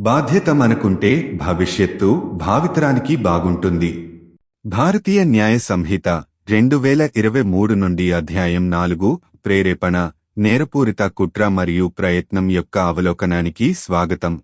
బాధ్యత మనకుంటే భవిష్యత్తు భావితరానికి బాగుంటుంది. భారతీయ న్యాయ సంహిత రెండు వేల ఇరవై మూడు నుండి అధ్యాయం నాలుగు ప్రేరేపణ నేరపూరిత కుట్ర మరియు ప్రయత్నం యొక్క అవలోకనానికి స్వాగతం.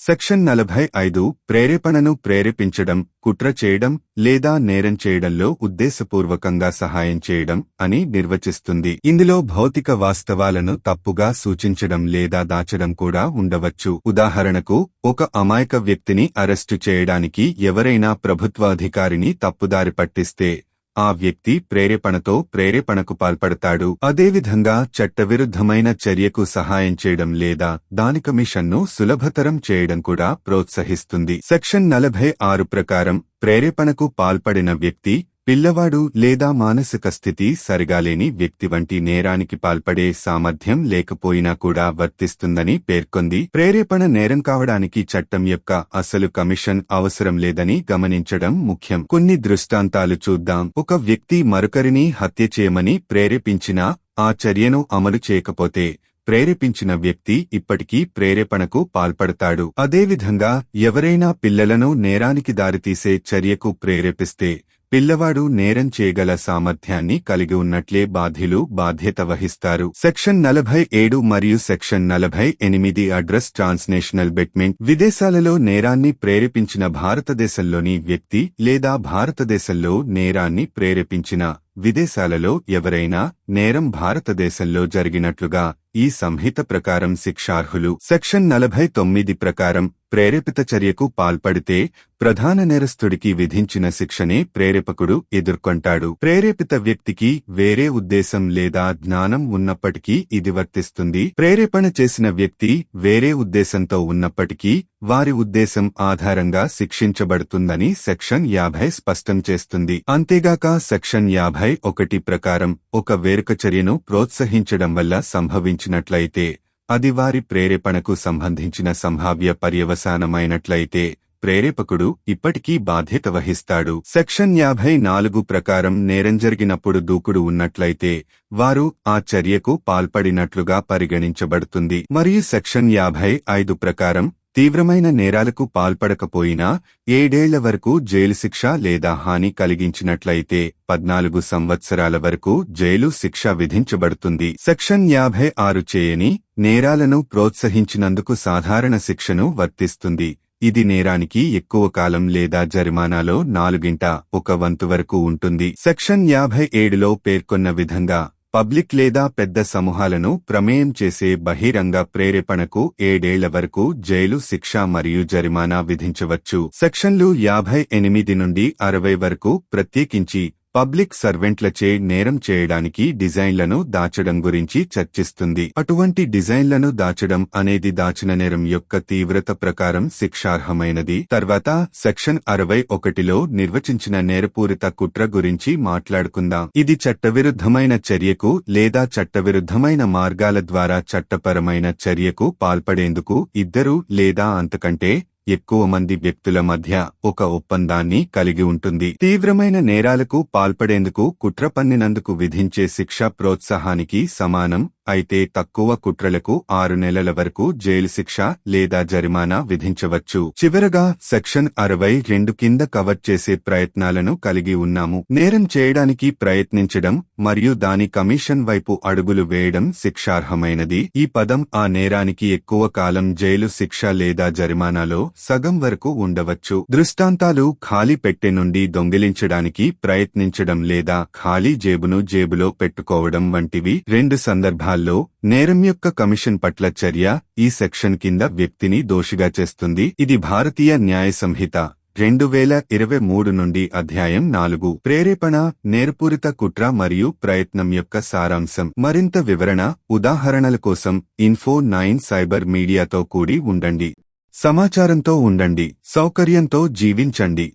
సెక్షన్ నలభై ఐదు ప్రేరేపణను ప్రేరేపించడం కుట్ర చేయడం లేదా నేరం చేయడంలో ఉద్దేశపూర్వకంగా సహాయం చేయడం అని నిర్వచిస్తుంది. ఇందులో భౌతిక వాస్తవాలను తప్పుగా సూచించడం లేదా దాచడం కూడా ఉండవచ్చు. ఉదాహరణకు ఒక అమాయక వ్యక్తిని అరెస్టు చేయడానికి ఎవరైనా ప్రభుత్వ అధికారిని తప్పుదారి పట్టిస్తే ఆ వ్యక్తి ప్రేరేపణతో ప్రేరేపణకు పాల్పడతాడు. అదేవిధంగా చట్టవిరుద్ధమైన చర్యకు సహాయం చేయడం లేదా దాని కమిషన్ను సులభతరం చేయడం కూడా ప్రోత్సహిస్తుంది. సెక్షన్ నలభై ఆరు ప్రకారం ప్రేరేపణకు పాల్పడిన వ్యక్తి పిల్లవాడు లేదా మానసిక స్థితి సరిగాలేని వ్యక్తి వంటి నేరానికి పాల్పడే సామర్థ్యం లేకపోయినా కూడా వర్తిస్తుందని పేర్కొంది. ప్రేరేపణ నేరం కావడానికి చట్టం యొక్క అసలు కమిషన్ అవసరం లేదని గమనించడం ముఖ్యం. కొన్ని దృష్టాంతాలు చూద్దాం. ఒక వ్యక్తి మరొకరిని హత్య చేయమని ప్రేరేపించినా ఆ చర్యను అమలు చేయకపోతే ప్రేరేపించిన వ్యక్తి ఇప్పటికీ ప్రేరేపణకు పాల్పడతాడు. అదేవిధంగా ఎవరైనా పిల్లలను నేరానికి దారితీసే చర్యకు ప్రేరేపిస్తే పిల్లవాడు నేరం చేయగల సామర్థ్యాన్ని కలిగి ఉన్నట్లే బాధ్యులు బాధ్యత వహిస్తారు. సెక్షన్ నలభై ఏడు మరియు సెక్షన్ నలభై ఎనిమిది అడ్రస్ ట్రాన్స్నేషనల్ బెట్మెంట్ విదేశాలలో నేరాన్ని ప్రేరేపించిన భారతదేశంలోని వ్యక్తి లేదా భారతదేశంలో నేరాన్ని ప్రేరేపించిన విదేశాలలో ఎవరైనా నేరం భారతదేశంలో జరిగినట్లుగా ఈ సంహిత ప్రకారం శిక్షార్హులు. సెక్షన్ నలభై తొమ్మిది ప్రకారం ప్రేరేపిత చర్యకు పాల్పడితే ప్రధాన నేరస్తుడికి విధించిన శిక్షనే ప్రేరేపకుడు ఎదుర్కొంటాడు. ప్రేరేపిత వ్యక్తికి వేరే ఉద్దేశం లేదా జ్ఞానం ఉన్నప్పటికీ ఇది వర్తిస్తుంది. ప్రేరేపణ చేసిన వ్యక్తి వేరే ఉద్దేశంతో ఉన్నప్పటికీ వారి ఉద్దేశం ఆధారంగా శిక్షించబడుతుందని సెక్షన్ యాభై స్పష్టం చేస్తుంది. అంతేగాక సెక్షన్ యాభై ఒకటి ప్రకారం ఒక వేరొక చర్యను ప్రోత్సహించడం వల్ల సంభవించినట్లయితే అది వారి ప్రేరేపణకు సంబంధించిన సంభావ్య పర్యవసానమైనట్లయితే ప్రేరేపకుడు ఇప్పటికీ బాధ్యత వహిస్తాడు. సెక్షన్ యాభై నాలుగు ప్రకారం నేరం జరిగినప్పుడు దూకుడు ఉన్నట్లయితే వారు ఆ చర్యకు పాల్పడినట్లుగా పరిగణించబడుతుంది. మరియు సెక్షన్ యాభై ఐదు ప్రకారం తీవ్రమైన నేరాలకు పాల్పడకపోయినా ఏడేళ్ళ వరకు జైలు శిక్ష లేదా హాని కలిగించినట్లయితే పద్నాలుగు సంవత్సరాల వరకు జైలు శిక్ష విధించబడుతుంది. సెక్షన్ యాభై ఆరు చేయని నేరాలను ప్రోత్సహించినందుకు సాధారణ శిక్షను వర్తిస్తుంది. ఇది నేరానికి ఎక్కువ కాలం లేదా జరిమానాలో నాలుగింట ఒక వంతు వరకు ఉంటుంది. సెక్షన్ యాభై ఏడులో పేర్కొన్న విధంగా పబ్లిక్ లేదా పెద్ద సమూహాలను ప్రమేయం చేసే బహిరంగ ప్రేరేపణకు ఏడేళ్ళ వరకు జైలు శిక్ష మరియు జరిమానా విధించవచ్చు. సెక్షన్లు యాభై ఎనిమిది నుండి అరవై వరకు ప్రత్యేకించి పబ్లిక్ సర్వెంట్లచే నేరం చేయడానికి డిజైన్లను దాచడం గురించి చర్చిస్తుంది. అటువంటి డిజైన్లను దాచడం అనేది దాచిన నేరం యొక్క తీవ్రత ప్రకారం శిక్షార్హమైనది. తర్వాత సెక్షన్ అరవై ఒకటిలో నిర్వచించిన నేరపూరిత కుట్ర గురించి మాట్లాడుకుందాం. ఇది చట్టవిరుద్ధమైన చర్యకు లేదా చట్టవిరుద్ధమైన మార్గాల ద్వారా చట్టపరమైన చర్యకు పాల్పడేందుకు ఇద్దరు లేదా అంతకంటే ఎక్కువ మంది వ్యక్తుల మధ్య ఒక ఒప్పందాన్ని కలిగి ఉంటుంది. తీవ్రమైన నేరాలకు పాల్పడేందుకు కుట్ర పన్నినందుకు విధించే శిక్ష ప్రోత్సాహానికి సమానం అయితే తక్కువ కుట్రలకు ఆరు నెలల వరకు జైలు శిక్ష లేదా జరిమానా విధించవచ్చు. చివరగా సెక్షన్ అరవై రెండు కింద కవర్ చేసే ప్రయత్నాలను కలిగి ఉన్నాము. నేరం చేయడానికి ప్రయత్నించడం మరియు దాని కమిషన్ వైపు అడుగులు వేయడం శిక్షార్హమైనది. ఈ పదం ఆ నేరానికి ఎక్కువ కాలం జైలు శిక్ష లేదా జరిమానాలో సగం వరకు ఉండవచ్చు. దృష్టాంతాలు ఖాళీ పెట్టె నుండి దొంగిలించడానికి ప్రయత్నించడం లేదా ఖాళీ జేబును జేబులో పెట్టుకోవడం వంటివి రెండు సందర్భాలు. సందర్భాల్లో నేరం యొక్క కమిషన్ పట్ల చర్య ఈ సెక్షన్ కింద వ్యక్తిని దోషిగా చేస్తుంది. ఇది భారతీయ న్యాయ సంహిత రెండు వేల ఇరవై మూడు నుండి అధ్యాయం నాలుగు. ప్రేరేపణ నేర్పూరిత కుట్ర మరియు ప్రయత్నం యొక్క సారాంశం. మరింత వివరణ ఉదాహరణల కోసం ఇన్ఫో నైన్ సైబర్ మీడియాతో కూడి ఉండండి. సమాచారంతో ఉండండి. సౌకర్యంతో జీవించండి.